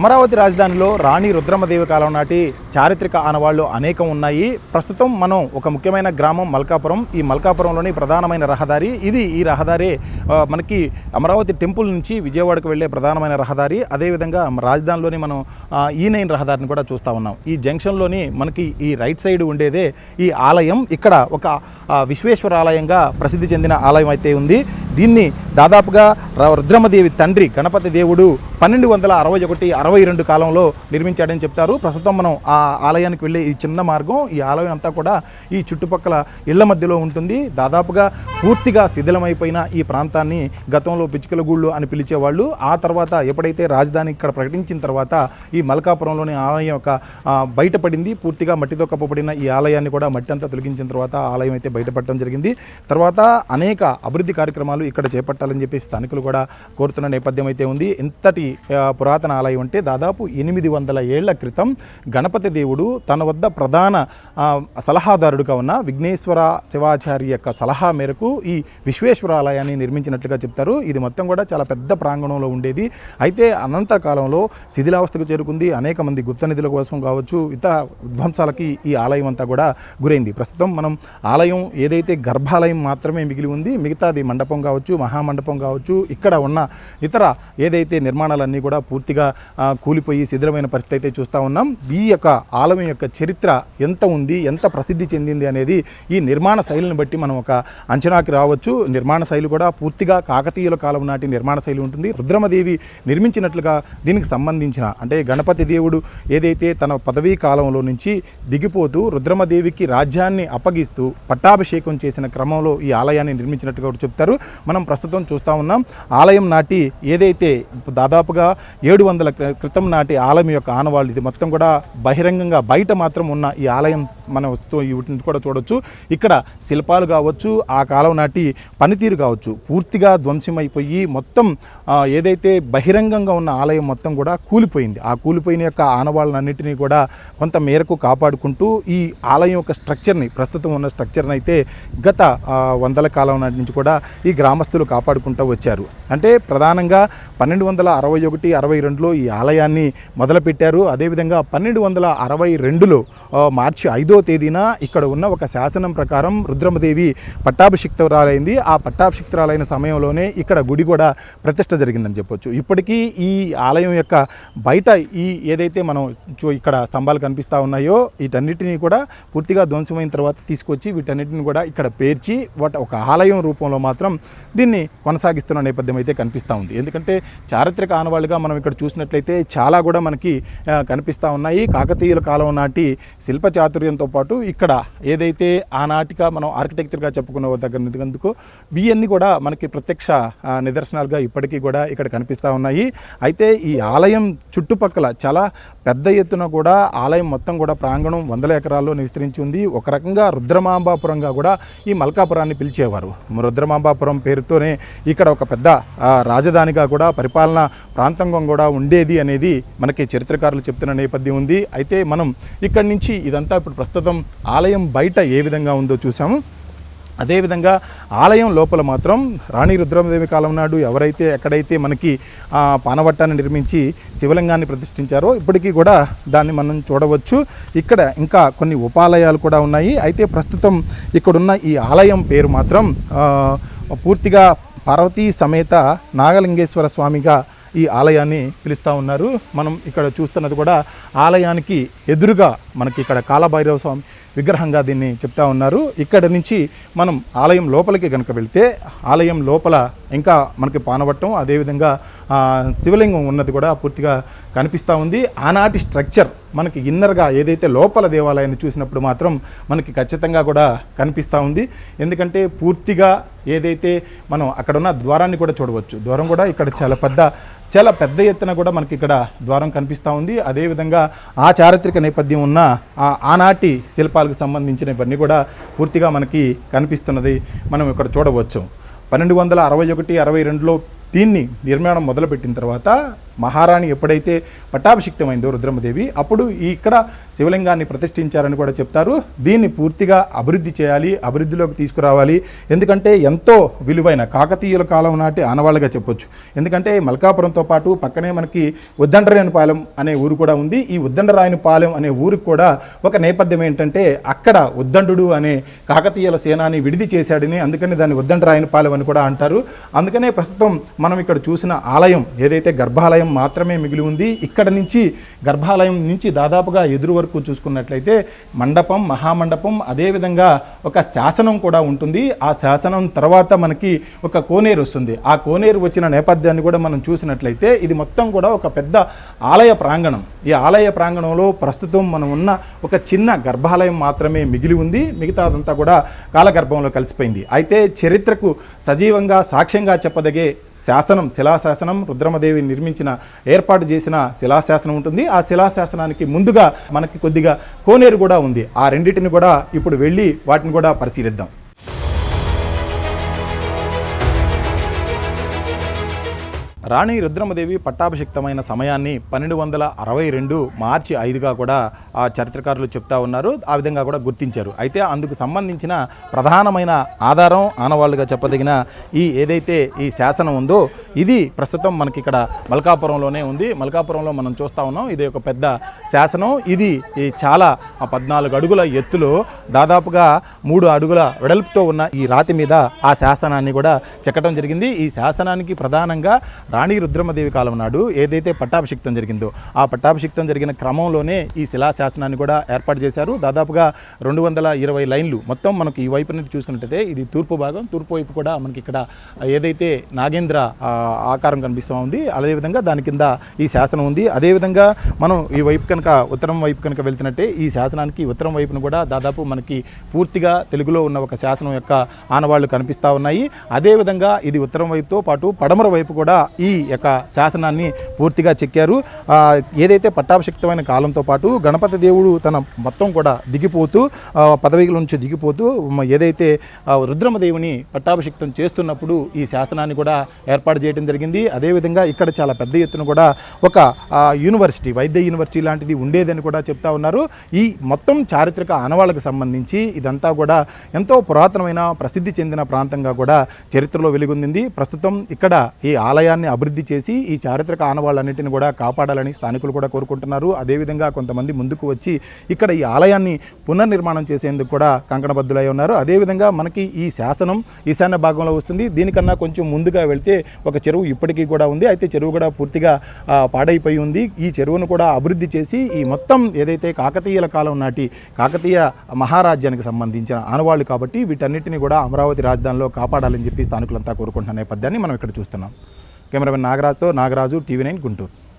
అమరావతి రాజధానిలో రాణి రుద్రమదేవి కాలం నాటి చారిత్రక ఆనవాళ్ళు అనేకం ఉన్నాయి. ప్రస్తుతం మనం ఒక ముఖ్యమైన గ్రామం మల్కాపురం. ఈ మల్కాపురంలోని ప్రధానమైన రహదారి ఇది. ఈ రహదారి మనకి అమరావతి టెంపుల్ నుంచి విజయవాడకు వెళ్ళే ప్రధానమైన రహదారి. అదేవిధంగా రాజధానిలోని మనం ఈ నైన్ రహదారిని కూడా చూస్తూ ఉన్నాం. ఈ జంక్షన్లోని మనకి ఈ రైట్ సైడ్ ఉండేదే ఈ ఆలయం. ఇక్కడ ఒక విశ్వేశ్వర ఆలయంగా ప్రసిద్ధి చెందిన ఆలయం అయితే ఉంది. దీన్ని దాదాపుగా రుద్రమదేవి తండ్రి గణపతి దేవుడు పన్నెండు వందల అరవై ఒకటి అరవై రెండు కాలంలో నిర్మించాడని చెప్తారు. ప్రస్తుతం మనం ఆ ఆలయానికి వెళ్ళే ఈ చిన్న మార్గం ఈ ఆలయం అంతా కూడా ఈ చుట్టుపక్కల ఇళ్ళ మధ్యలో ఉంటుంది. దాదాపుగా పూర్తిగా శిథిలమైపోయిన ఈ ప్రాంతాన్ని గతంలో పిచ్చుకల గూళ్ళు అని పిలిచేవాళ్ళు. ఆ తర్వాత ఎప్పుడైతే రాజధాని ఇక్కడ ప్రకటించిన తర్వాత ఈ మల్కాపురంలోని ఆలయం యొక్క బయటపడింది పూర్తిగా మట్టితో కప్పబడిన ఈ ఆలయాన్ని కూడా మట్టి అంతా తొలగించిన తర్వాత ఆలయం అయితే బయటపడటం జరిగింది. తర్వాత అనేక అభివృద్ధి కార్యక్రమాలు ఇక్కడ చేపట్టాలని చెప్పి స్థానికులు కూడా కోరుతున్న నేపథ్యం అయితే ఉంది. ఇంతటి పురాతన ఆలయం అంటే అంటే దాదాపు ఎనిమిది వందల ఏళ్ళ క్రితం గణపతి దేవుడు తన వద్ద ప్రధాన సలహాదారుడుగా ఉన్న విఘ్నేశ్వర శివాచారి యొక్క సలహా మేరకు ఈ విశ్వేశ్వర ఆలయాన్ని నిర్మించినట్లుగా చెప్తారు. ఇది మొత్తం కూడా చాలా పెద్ద ప్రాంగణంలో ఉండేది. అయితే అనంతర కాలంలో శిథిలావస్థకు చేరుకుంది. అనేక మంది గుప్త నిధుల కోసం కావచ్చు ఇతర విధ్వంసాలకి ఈ ఆలయం అంతా కూడా గురైంది. ప్రస్తుతం మనం ఆలయం ఏదైతే గర్భాలయం మాత్రమే మిగిలి ఉంది మిగతాది మండపం కావచ్చు మహామండపం కావచ్చు ఇక్కడ ఉన్న ఇతర ఏదైతే నిర్మాణాలన్నీ కూడా పూర్తిగా కూలిపోయి శిథిలమైన పరిస్థితి అయితే చూస్తూ ఉన్నాం. ఈ యొక్క ఆలయం యొక్క చరిత్ర ఎంత ఉంది ఎంత ప్రసిద్ధి చెందింది అనేది ఈ నిర్మాణ శైలిని బట్టి మనం ఒక అంచనాకి రావచ్చు. నిర్మాణ శైలి కూడా పూర్తిగా కాకతీయుల కాలం నాటి నిర్మాణ శైలి ఉంటుంది. రుద్రమదేవి నిర్మించినట్లుగా దీనికి సంబంధించిన అంటే గణపతి దేవుడు ఏదైతే తన పదవీ కాలంలో నుంచి దిగిపోతూ రుద్రమదేవికి రాజ్యాన్ని అప్పగిస్తూ పట్టాభిషేకం చేసిన క్రమంలో ఈ ఆలయాన్ని నిర్మించినట్టుగా కూడా చెప్తారు. మనం ప్రస్తుతం చూస్తూ ఉన్నాం. ఆలయం నాటి ఏదైతే దాదాపుగా ఏడు వందల క్రితం నాటి ఆలయం యొక్క ఆనవాళ్ళు. ఇది మొత్తం కూడా బహిరంగంగా బయట మాత్రం ఉన్న ఈ ఆలయం మన వస్తూ వీటిని కూడా చూడొచ్చు. ఇక్కడ శిల్పాలు కావచ్చు ఆ కాలం నాటి పనితీరు కావచ్చు పూర్తిగా ధ్వంసమైపోయి మొత్తం ఏదైతే బహిరంగంగా ఉన్న ఆలయం మొత్తం కూడా కూలిపోయింది. ఆ కూలిపోయిన యొక్క ఆనవాళ్ళన్నింటినీ కూడా కొంత మేరకు కాపాడుకుంటూ ఈ ఆలయం యొక్క స్ట్రక్చర్ని ప్రస్తుతం ఉన్న స్ట్రక్చర్ని అయితే గత వందల కాలం నాటి నుంచి కూడా ఈ గ్రామస్తులు కాపాడుకుంటూ వచ్చారు. అంటే ప్రధానంగా పన్నెండు వందల అరవై ఒకటి అరవై రెండులో ఈ ఆలయాన్ని మొదలుపెట్టారు. అదేవిధంగా పన్నెండు వందల అరవై రెండులో మార్చి ఐదు తేదీన ఇక్కడ ఉన్న ఒక శాసనం ప్రకారం రుద్రమదేవి పట్టాభిషిక్తురాలైంది. ఆ పట్టాభిషిక్తురాలైన సమయంలోనే ఇక్కడ గుడి కూడా ప్రతిష్ట జరిగిందని చెప్పొచ్చు. ఇప్పటికీ ఈ ఆలయం యొక్క బయట ఈ ఏదైతే మనం చూ- ఇక్కడ స్తంభాలు కనిపిస్తూ ఉన్నాయో వీటన్నిటిని కూడా పూర్తిగా ధ్వంసమైన తర్వాత తీసుకొచ్చి వీటన్నిటిని కూడా ఇక్కడ పేర్చి వాటి ఒక ఆలయం రూపంలో మాత్రం దీన్ని కొనసాగిస్తున్న నేపథ్యం అయితే కనిపిస్తూ ఉంది. ఎందుకంటే చారిత్రక ఆనవాళ్ళుగా మనం ఇక్కడ చూసినట్లయితే చాలా కూడా మనకి కనిపిస్తూ ఉన్నాయి. కాకతీయుల కాలం నాటి శిల్ప చాతుర్యంతో పాటు ఇక్కడ ఏదైతే ఆనాటిగా మనం ఆర్కిటెక్చర్గా చెప్పుకున్న దగ్గర ఎందుకు ఇవన్నీ కూడా మనకి ప్రత్యక్ష నిదర్శనాలుగా ఇప్పటికీ కూడా ఇక్కడ కనిపిస్తూ ఉన్నాయి. అయితే ఈ ఆలయం చుట్టుపక్కల చాలా పెద్ద ఎత్తున కూడా ఆలయం మొత్తం కూడా ప్రాంగణం వందల ఎకరాల్లో విస్తరించి ఉంది. ఒక రకంగా రుద్రమాంబాపురంగా కూడా ఈ మల్కాపురాన్ని పిలిచేవారు. రుద్రమాంబాపురం పేరుతోనే ఇక్కడ ఒక పెద్ద రాజధానిగా కూడా పరిపాలన ప్రాంతంగా కూడా ఉండేది అనేది మనకి చరిత్రకారులు చెప్తున్న నేపథ్యం ఉంది. అయితే మనం ఇక్కడి నుంచి ఇదంతా ఇప్పుడు ప్రస్తుతం ఆలయం బయట ఏ విధంగా ఉందో చూసాము అదేవిధంగా ఆలయం లోపల మాత్రం రాణి రుద్రమదేవి కాలం నాడు ఎవరైతే ఎక్కడైతే మనకి పానవట్టాన్ని నిర్మించి శివలింగాన్ని ప్రతిష్ఠించారో ఇప్పటికీ కూడా దాన్ని మనం చూడవచ్చు. ఇక్కడ ఇంకా కొన్ని ఉపాలయాలు కూడా ఉన్నాయి. అయితే ప్రస్తుతం ఇక్కడున్న ఈ ఆలయం పేరు మాత్రం పూర్తిగా పార్వతీ సమేత నాగలింగేశ్వర స్వామిగా ఈ ఆలయాన్ని పిలుస్తూ ఉన్నారు. మనం ఇక్కడ చూస్తున్నది కూడా ఆలయానికి ఎదురుగా మనకి ఇక్కడ కాలభైరవ స్వామి విగ్రహంగా దీన్ని చెప్తా ఉన్నారు. ఇక్కడ నుంచి మనం ఆలయం లోపలికి కనుక వెళితే ఆలయం లోపల ఇంకా మనకి పానవట్టం అదేవిధంగా శివలింగం ఉన్నది కూడా పూర్తిగా కనిపిస్తూ ఉంది. ఆనాటి స్ట్రక్చర్ మనకి ఇన్నర్గా ఏదైతే లోపల దేవాలయాన్ని చూసినప్పుడు మాత్రం మనకి ఖచ్చితంగా కూడా కనిపిస్తూ ఉంది. ఎందుకంటే పూర్తిగా ఏదైతే మనం అక్కడ ఉన్న ద్వారాన్ని కూడా చూడవచ్చు. ద్వారం కూడా ఇక్కడ చాలా పెద్ద చాలా పెద్ద ఎత్తున కూడా మనకి ఇక్కడ ద్వారం కనిపిస్తూ ఉంది. అదేవిధంగా ఆ చారిత్రక నేపథ్యం ఉన్న ఆ- ఆనాటి శిల్పాలకు సంబంధించినవన్నీ కూడా పూర్తిగా మనకి కనిపిస్తున్నది మనం ఇక్కడ చూడవచ్చు. పన్నెండు వందల అరవై ఒకటి అరవై రెండులో దీన్ని నిర్మాణం మొదలుపెట్టిన తర్వాత మహారాణి ఎప్పుడైతే పట్టాభిషిక్తమైందో రుద్రమదేవి అప్పుడు ఇక్కడ శివలింగాన్ని ప్రతిష్ఠించారని కూడా చెప్తారు. దీన్ని పూర్తిగా అభివృద్ధి చేయాలి అభివృద్ధిలోకి తీసుకురావాలి. ఎందుకంటే ఎంతో విలువైన కాకతీయుల కాలం నాటి ఆనవాళ్ళుగా చెప్పొచ్చు. ఎందుకంటే మల్కాపురంతో పాటు పక్కనే మనకి ఉద్దండరాయనిపాలెం అనే ఊరు కూడా ఉంది. ఈ ఉద్దండరాయనిపాలెం అనే ఊరికి కూడా ఒక నేపథ్యం ఏంటంటే అక్కడ ఉద్దండు అనే కాకతీయుల సేనాని విడిది చేశాడని అందుకని దాన్ని ఉద్దండరాయనిపాలెం అని కూడా అంటారు. అందుకనే ప్రస్తుతం మనం ఇక్కడ చూసిన ఆలయం ఏదైతే గర్భాలయం మాత్రమే మిగిలి ఉంది. ఇక్కడ నుంచి గర్భాలయం నుంచి దాదాపుగా ఎదురు వరకు చూసుకున్నట్లయితే మండపం మహామండపం అదేవిధంగా ఒక శాసనం కూడా ఉంటుంది. ఆ శాసనం తర్వాత మనకి ఒక కోనేరు వస్తుంది. ఆ కోనేరు వచ్చిన నేపథ్యాన్ని కూడా మనం చూసినట్లయితే ఇది మొత్తం కూడా ఒక పెద్ద ఆలయ ప్రాంగణం. ఈ ఆలయ ప్రాంగణంలో ప్రస్తుతం మనం ఉన్న ఒక చిన్న గర్భాలయం మాత్రమే మిగిలి ఉంది. మిగతాదంతా కూడా కాలగర్భంలో కలిసిపోయింది. అయితే చరిత్రకు సజీవంగా సాక్ష్యంగా చెప్పదగే శాసనం శిలాశాసనం రుద్రమదేవి నిర్మించిన ఏర్పాటు చేసిన శిలాశాసనం ఉంటుంది. ఆ శిలాశాసనానికి ముందుగా మనకి కొద్దిగా కోనేరు కూడా ఉంది. ఆ రెండింటిని కూడా ఇప్పుడు వెళ్ళి వాటిని కూడా పరిశీలిద్దాం. రాణి రుద్రమదేవి పట్టాభిషిక్తమైన సమయాన్ని పన్నెండు వందల అరవై రెండు మార్చి ఐదుగా కూడా ఆ చరిత్రకారులు చెప్తా ఉన్నారు. ఆ విధంగా కూడా గుర్తించారు. అయితే అందుకు సంబంధించిన ప్రధానమైన ఆధారం ఆనవాళ్ళుగా చెప్పదగిన ఈ ఏదైతే ఈ శాసనం ఉందో ఇది ప్రస్తుతం మనకి ఇక్కడ మల్కాపురంలోనే ఉంది. మల్కాపురంలో మనం చూస్తా ఉన్నాం. ఇది ఒక పెద్ద శాసనం. ఇది ఈ చాలా పద్నాలుగు అడుగుల ఎత్తులో దాదాపుగా మూడు అడుగుల వెడల్పుతో ఉన్న ఈ రాతి మీద ఆ శాసనాన్ని కూడా చెక్కడం జరిగింది. ఈ శాసనానికి ప్రధానంగా రాణి రుద్రమదేవి కాలం నాడు ఏదైతే పట్టాభిషిక్తం జరిగిందో ఆ పట్టాభిషిక్తం జరిగిన క్రమంలోనే ఈ శిలా శాసనాన్ని కూడా ఏర్పాటు చేశారు. దాదాపుగా రెండు వందల ఇరవై లైన్లు మొత్తం మనకి ఈ వైపు నుండి చూసుకున్నట్టయితే ఇది తూర్పు భాగం తూర్పు వైపు కూడా మనకి ఇక్కడ ఏదైతే నాగేంద్ర ఆకారం కనిపిస్తూ ఉంది అదేవిధంగా దాని కింద ఈ శాసనం ఉంది. అదేవిధంగా మనం ఈ వైపు కనుక ఉత్తరం వైపు కనుక వెళ్తున్నట్టే ఈ శాసనానికి ఉత్తరం వైపున కూడా దాదాపు మనకి పూర్తిగా తెలుగులో ఉన్న ఒక శాసనం యొక్క ఆనవాళ్ళు కనిపిస్తూ ఉన్నాయి. అదేవిధంగా ఇది ఉత్తరం వైపుతో పాటు పడమర వైపు కూడా ఈ ఈ యొక్క శాసనాన్ని పూర్తిగా చెక్కారు. ఏదైతే పట్టాభిషిక్తమైన కాలంతో పాటు గణపతి దేవుడు తన మొత్తం కూడా దిగిపోతూ ఆ, పదవిల నుంచి దిగిపోతూ ఏదైతే రుద్రమదేవుని పట్టాభిషిక్తం చేస్తున్నప్పుడు ఈ శాసనాన్ని కూడా ఏర్పాటు చేయడం జరిగింది. అదేవిధంగా ఇక్కడ చాలా పెద్ద ఎత్తున కూడా ఒక యూనివర్సిటీ వైద్య యూనివర్సిటీ లాంటిది ఉండేదని కూడా చెప్తా ఉన్నారు. ఈ మొత్తం చారిత్రక ఆనవాళ్ళకు సంబంధించి ఇదంతా కూడా ఎంతో పురాతనమైన ప్రసిద్ధి చెందిన ప్రాంతంగా కూడా చరిత్రలో వెలుగొందింది. ప్రస్తుతం ఇక్కడ ఈ ఆలయాన్ని అభివృద్ధి చేసి ఈ చారిత్రక ఆనవాళ్ళన్నింటిని కూడా కాపాడాలని స్థానికులు కూడా కోరుకుంటున్నారు. అదేవిధంగా కొంతమంది ముందుకు వచ్చి ఇక్కడ ఈ ఆలయాన్ని పునర్నిర్మాణం చేసేందుకు కూడా కంకణబద్దులై ఉన్నారు. అదేవిధంగా మనకి ఈ శాసనం ఈశాన్య భాగంలో వస్తుంది. దీనికన్నా కొంచెం ముందుగా వెళ్తే ఒక చెరువు ఇప్పటికీ కూడా ఉంది. అయితే చెరువు కూడా పూర్తిగా పాడైపోయి ఉంది. ఈ చెరువును కూడా అభివృద్ధి చేసి ఈ మొత్తం ఏదైతే కాకతీయుల కాలం నాటి కాకతీయ మహారాజ్యానికి సంబంధించిన ఆనవాళ్ళు కాబట్టి వీటన్నిటిని కూడా అమరావతి రాజధానిలో కాపాడాలని చెప్పి స్థానికులంతా కోరుకుంటున్న నేపథ్యాన్ని మనం ఇక్కడ చూస్తున్నాం. కెమెరామెన్ నాగరాజ్తో నాగరాజు టీవీ నైన్ గుంటూరు.